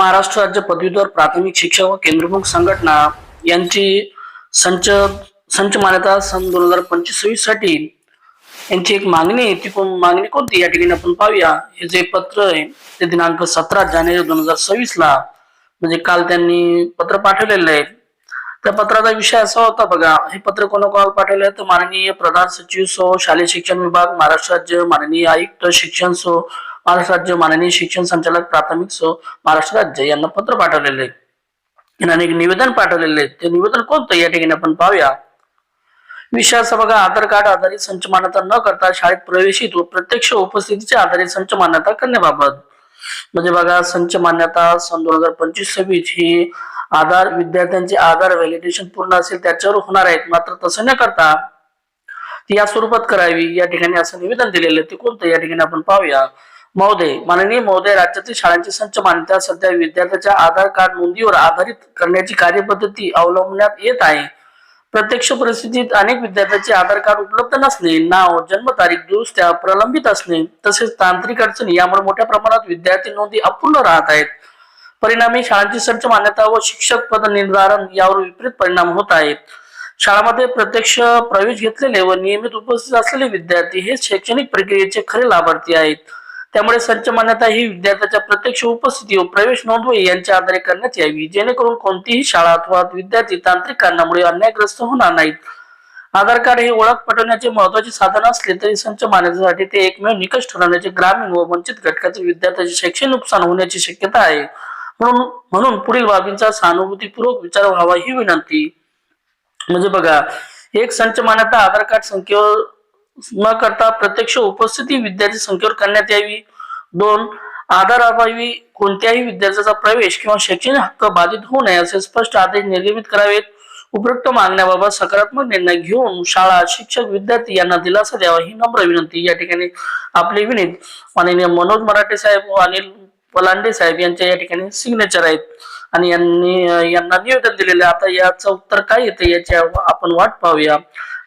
महाराष्ट्र राज्य पदवीधर प्राथमिक शिक्षक व केंद्रमुख संघटना यांची संच संच मान्यता सन दोन हजार पंचवीससाठी यांची एक मागणी आहे. ती कोण मागणी कोणती? या ठिकाणी आपण पाहूया. हे जे पत्र आहे ते दिनांक सतरा जानेवारी दोन हजार सव्वीस ला म्हणजे काल त्यांनी पत्र पाठवलेलं आहे. त्या पत्राचा विषय असा होता बघा. हे पत्र कोणाकोणाला पाठवलं आहे? तर माननीय प्रधान सचिव सो शालेय शिक्षण विभाग महाराष्ट्र राज्य माननीय आयुक्त शिक्षण सो महाराष्ट्र राज्य माननीय शिक्षण संचालक प्राथमिक सह महाराष्ट्र राज्य यांना पत्र पाठवलेले. आहे यांना एक निवेदन पाठवलेले. आहे ते निवेदन कोणतं? या ठिकाणी आपण पाहूया. विषय असा बघा आधार कार्ड आधारित संच मान्यता न करता शाळेत प्रवेशित व प्रत्यक्ष उपस्थितीच्या आधारे संच मान्यता करण्याबाबत. म्हणजे बघा संच मान्यता सन दोन हजार पंचवीस सव्वीस ही आधार विद्यार्थ्यांचे आधार व्हॅलिडेशन पूर्ण असेल त्याच्यावर होणार आहेत. मात्र तसं न करता ती या स्वरूपात करावी. या ठिकाणी असं निवेदन दिलेलं ते कोणतं? या ठिकाणी आपण पाहूया. महोदय माननीय महोदय राज्यातील शाळांची संच मान्यता सध्या विद्यार्थ्याच्या आधार कार्ड नोंदीवर आधारित करण्याची कार्यपद्धती अवलंबण्यात येत आहे. प्रत्यक्ष परिस्थितीत अनेक विद्यार्थ्यांचे आधार कार्ड उपलब्ध नसणे नाव जन्मतारीख दुरुस्त्या प्रलंबित असणे तसेच तांत्रिक अडचणी यामुळे मोठ्या प्रमाणात विद्यार्थी नोंदी अपूर्ण राहत आहेत. परिणामी शाळांची संच मान्यता व शिक्षक पद निर्धारण यावर विपरीत परिणाम होत आहेत. शाळामध्ये प्रत्यक्ष प्रवेश घेतलेले व नियमित उपस्थित असलेले विद्यार्थी हे शैक्षणिक प्रक्रियेचे खरे लाभार्थी आहेत. त्यामुळे संच मान्यता ही विद्यार्थ्याच्या प्रत्यक्ष उपस्थिती व प्रवेश नोंदवही यांच्या आधारे करण्यात यावी. जेणेकरून कोणतीही शाळा अथवा विद्यार्थी तांत्रिक कारणामुळे अन्यायग्रस्त होणार नाहीत. आधार कार्ड हे ओळख पटवण्याचे महत्त्वाचे साधन असले तरी संच मान्यतेसाठी ते एकमेव निकष ठरवण्याचे ग्रामीण व वंचित घटकातील विद्यार्थ्याचे शैक्षणिक नुकसान होण्याची शक्यता आहे. म्हणून म्हणून पुढील बाबींचा सहानुभूतीपूर्वक विचार व्हावा ही विनंती. म्हणजे बघा एक संच मान्यता आधार कार्ड संख्येवर न करता प्रत्यक्ष उपस्थिती विद्यार्थी संख्येवर करण्यात यावी. दोन आधार अभावी कोणत्याही विद्यार्थ्याचा प्रवेश किंवा शैक्षणिक हक्क बाधित होऊ नये असे स्पष्ट आदेश निर्गमित करावेत. उपयुक्त मागण्याबाबत सकारात्मक निर्णय घेऊन शाळा शिक्षक विद्यार्थी यांना दिलासा द्यावा ही नम्र विनंती. या ठिकाणी आपले विनीत माननीय मनोज मराठे साहेब व अनिल पलांडे साहेब यांच्या या ठिकाणी सिग्नेचर आहेत. आणि यांनी यांना निवेदन दिलेले आता याचं उत्तर काय येते याची आपण वाट पाहूया.